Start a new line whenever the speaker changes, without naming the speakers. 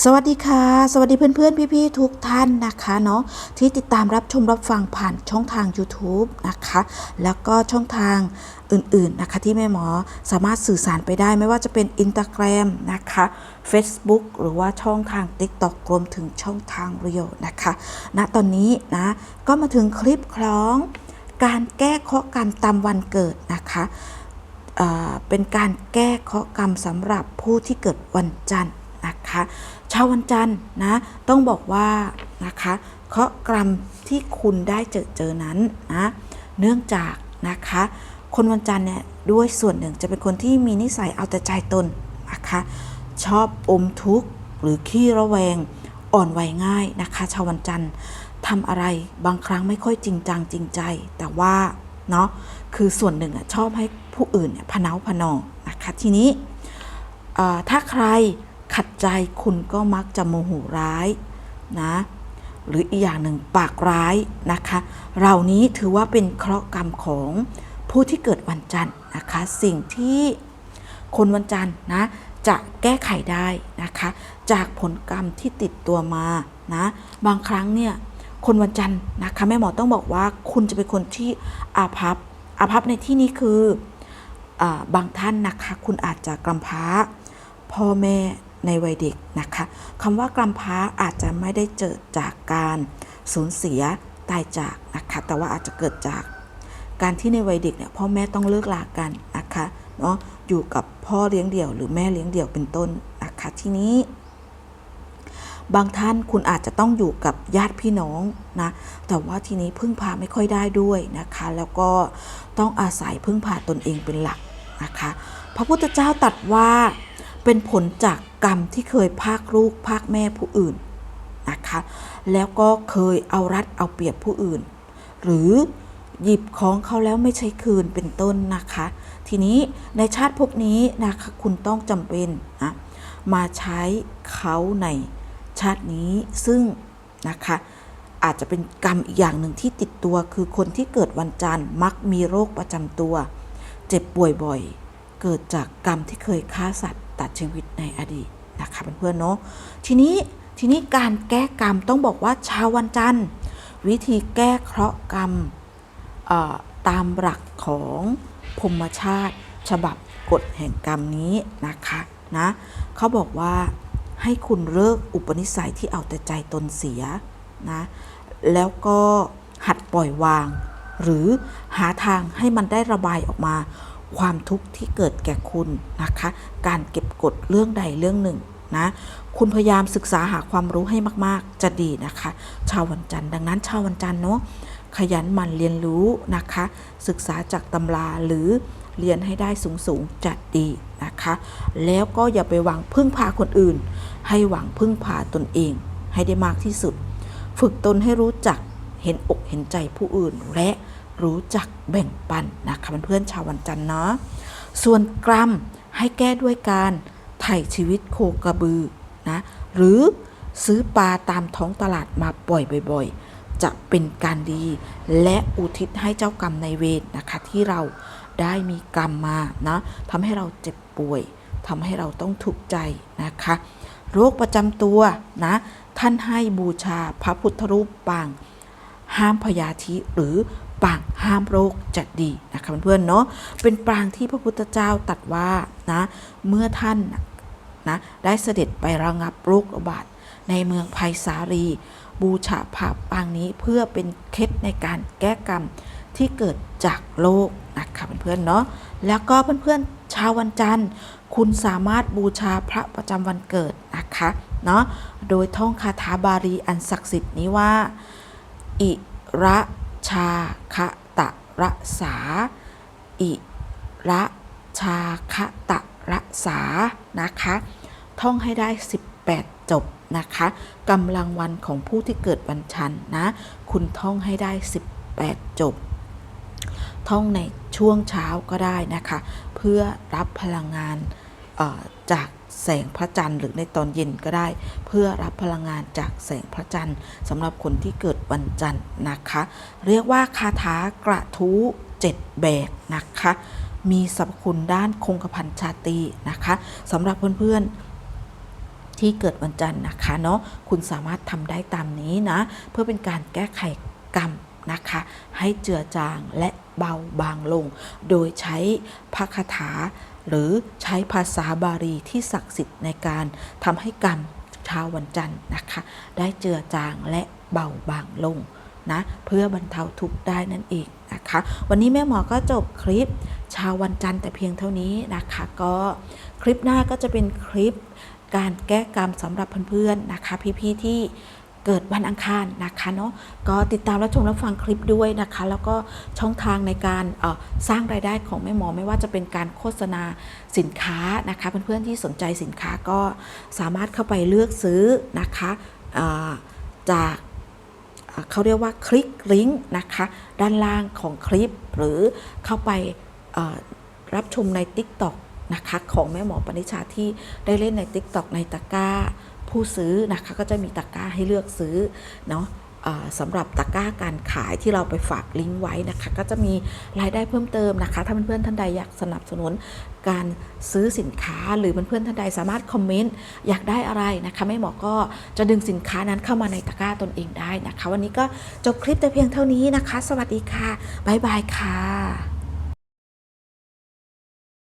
สวัสดีค่ะ สวัสดีเพื่อนๆ พี่ๆ ทุกท่านนะคะเนาะที่ติดตามรับชมรับฟังผ่านช่องทาง YouTube นะคะ แล้วก็ช่องทางอื่นๆนะคะที่แม่หมอสามารถสื่อสารไปได้ไม่ว่าจะเป็น Instagram นะคะ Facebook หรือว่าช่องทาง TikTok รวมถึงช่องทางเรียวนะคะณตอนนี้นะก็มาถึงคลิปคล้อง การแก้เคราะห์กรรมตามวันเกิดนะคะเเป็นการแก้เคราะห์กรรมสำหรับผู้ที่เกิดวันจันทร์ นะคะชาววันจันทร์นะต้องบอกว่านะคะเคราะกรรมที่คุณได้เจอเจอนั้นนะเนื่องจากนะคะคนวันจันทร์เนี่ยด้วยส่วนหนึ่งจะเป็นคนที่มีนิสัยเอาแต่ใจตนนะคะชอบอมทุกข์หรือขี้ระแวงอ่อนไหวง่ายนะคะชาววันจันทร์ทำอะไรบางครั้งไม่ค่อยจริงจังจริงใจ แต่ว่าเนาะคือส่วนหนึ่งอะชอบให้ผู้อื่นเนี่ยพเนาพนอนะคะทีนี้ถ้าใคร ขัดใจคุณก็มักจะโมโหร้ายนะหรืออีกอย่างหนึ่งปากร้ายนะคะเหล่านี้ถือว่าเป็นเคราะห์กรรมของผู้ที่เกิดวันจันทร์นะคะ สิ่งที่คนวันจันทร์นะจะแก้ไขได้นะคะ จากผลกรรมที่ติดตัวมานะบางครั้งเนี่ยคนวันจันทร์นะคะแม่หมอต้องบอกว่าคุณจะเป็นคนที่อาภัพอาภัพในที่นี้คืออบางท่านนะคะ คุณอาจจะกำพร้าพ่อแม่ ในวัยเด็กนะคะคำว่ากำพร้าอาจจะไม่ได้เกิดจากการสูญเสียตายจากนะคะแต่ว่าอาจจะเกิดจากการที่ในวัยเด็กเนี่ยพ่อแม่ต้องเลิกลากันนะคะเนาะอยู่กับพ่อเลี้ยงเดี่ยวหรือแม่เลี้ยงเดี่ยวเป็นต้นนะคะทีนี้ บางท่านคุณอาจจะต้องอยู่กับญาติพี่น้องนะแต่ว่าทีนี้พึ่งพาไม่ค่อยได้ด้วยนะคะ แล้วก็ต้องอาศัยพึ่งพาตนเองเป็นหลักนะคะ พระพุทธเจ้าตรัดว่า เป็นผลจากกรรมที่เคยพากลูกพากแม่ผู้อื่นนะคะ แล้วก็เคยเอารัดเอาเปรียบผู้อื่น หรือหยิบของเขาแล้วไม่ใช้คืนเป็นต้นนะคะ ทีนี้ในชาติภพนี้นะคะคุณต้องจำเป็นนะมาใช้เขาในชาตินี้ซึ่งนะคะอาจจะเป็นกรรมอีกอย่างหนึ่งที่ติดตัว คือคนที่เกิดวันจันทร์มักมีโรคประจำตัว เจ็บป่วยบ่อย เกิดจากกรรมที่เคยฆ่าสัตว์ตัดชีวิตในอดีตนะคะเพื่อนๆเนาะทีนี้ทีนี้การแก้กรรมต้องบอกว่าชาววันจันทร์ วิธีแก้เคราะห์กรรมตามหลักของพรมชาติ ฉบับกฎแห่งกรรมนี้นะคะนะเขาบอกว่าให้คุณเลิกอุปนิสัยที่เอาแต่ใจตนเสียนะแล้วก็หัดปล่อยวาง หรือหาทางให้มันได้ระบายออกมา ความทุกข์ที่เกิดแก่คุณนะคะ การเก็บกดเรื่องใดเรื่องหนึ่งนะคุณพยายามศึกษาหาความรู้ให้มาก ๆ จะดีนะคะ ชาววันจันทร์ดังนั้นชาววันจันทร์เนาะขยันหมั่นเรียนรู้นะคะ ศึกษาจากตำราหรือเรียนให้ได้สูง ๆ จะดีนะคะ แล้วก็อย่าไปหวังพึ่งพาคนอื่น ให้หวังพึ่งพาตนเองให้ได้มากที่สุด ฝึกตนให้รู้จักเห็นอกเห็นใจผู้อื่นและ รู้จักแบ่งปันนะคะเพื่อนๆชาววันจันทร์เนาะส่วนกรรมให้แก้ด้วยการไถ่ชีวิตโคกระบือนะหรือซื้อปลาตามท้องตลาดมาปล่อยบ่อยๆ จะเป็นการดีและอุทิศให้เจ้ากรรมในเวรนะคะที่เราได้มีกรรมมานะทำให้เราเจ็บป่วยทำให้เราต้องทุกข์ใจนะคะ โรคประจำตัวนะ ท่านให้บูชาพระพุทธรูปปาง ห้ามพยาธิหรือ ปางห้ามโรคจะดีนะคะเพื่อนๆเนาะเป็นปางที่พระพุทธเจ้าตรัดว่านะเมื่อท่านนะได้เสด็จไประงับโรคระบาดในเมืองไผ่สาลี บูชาพระปางนี้เพื่อเป็นเคล็ดในการแก้กรรมที่เกิดจากโรคนะคะเพื่อนๆเนาะแล้วก็เพื่อนๆชาววันจันทร์ คุณสามารถบูชาพระประจำวันเกิดนะคะเนาะโดยท่องคาถาบาลีอันศักดิ์สิทธิ์นี้ว่า อิระ ชาคะตะระสา อิระชาคะตะระสา นะคะ ท่องให้ได้ 18 จบนะคะกำลังวันของผู้ที่เกิดวันชันนะ คุณท่องให้ได้ 18 จบ ท่องในช่วงเช้าก็ได้นะคะ เพื่อรับพลังงาน จากแสงพระจันทร์หรือในตอนเย็นก็ได้ เพื่อรับพลังงานจากแสงพระจันทร์สำหรับคนที่เกิดวันจันทร์นะคะ เรียกว่าคาถากระทู้เจ็ดแบกนะคะ มีสรรพคุณด้านคงกระพันชาตรีนะคะสำหรับเพื่อนๆที่เกิดวันจันทร์นะคะเนาะคุณสามารถทำได้ตามนี้นะ เพื่อเป็นการแก้ไขกรรมนะคะ ให้เจือจางและเบาบางลง โดยใช้พระคาถา หรือใช้ภาษาบาลีที่ศักดิ์สิทธิ์ในการทำให้กรรมชาววันจันทร์นะคะ ได้เจือจางและเบาบางลงนะเพื่อบรรเทาทุกข์ได้นั่นเองนะคะ วันนี้แม่หมอก็จบคลิปชาววันจันทร์แต่เพียงเท่านี้นะคะ ก็คลิปหน้าก็จะเป็นคลิปการแก้กรรมสำหรับเพื่อนๆนะคะ พี่ๆที่ เกิดวันอังคารนะคะเนาะก็ติดตามรับชมรับฟังคลิปด้วยนะคะ แล้วก็ช่องทางในการสร้างรายได้ของแม่หมอไม่ว่าจะเป็นการโฆษณาสินค้านะคะเพื่อนๆที่สนใจสินค้าก็สามารถเข้าไปเลือกซื้อนะคะจากเขาเรียกว่าคลิกลิงก์นะคะ ด้านล่างของคลิปหรือเข้าไปรับชมใน TikTok นะคะของแม่หมอปณิชาที่ได้เล่นใน TikTok ในตะกร้า ผู้ซื้อนะคะก็จะมีตะกร้าให้เลือกซื้อเนาะสำหรับตะกร้าการขายที่เราไปฝากลิงก์ไว้นะคะ ก็จะมีรายได้เพิ่มเติมนะคะ ถ้าเพื่อนๆท่านใดอยากสนับสนุนการซื้อสินค้าหรือเพื่อนๆท่านใดสามารถคอมเมนต์อยากได้อะไรนะคะแม่หมอก็จะดึงสินค้านั้นเข้ามาในตะกร้าตนเองได้นะคะ วันนี้ก็จบคลิปแต่เพียงเท่านี้นะคะ สวัสดีค่ะบ๊ายบายค่ะ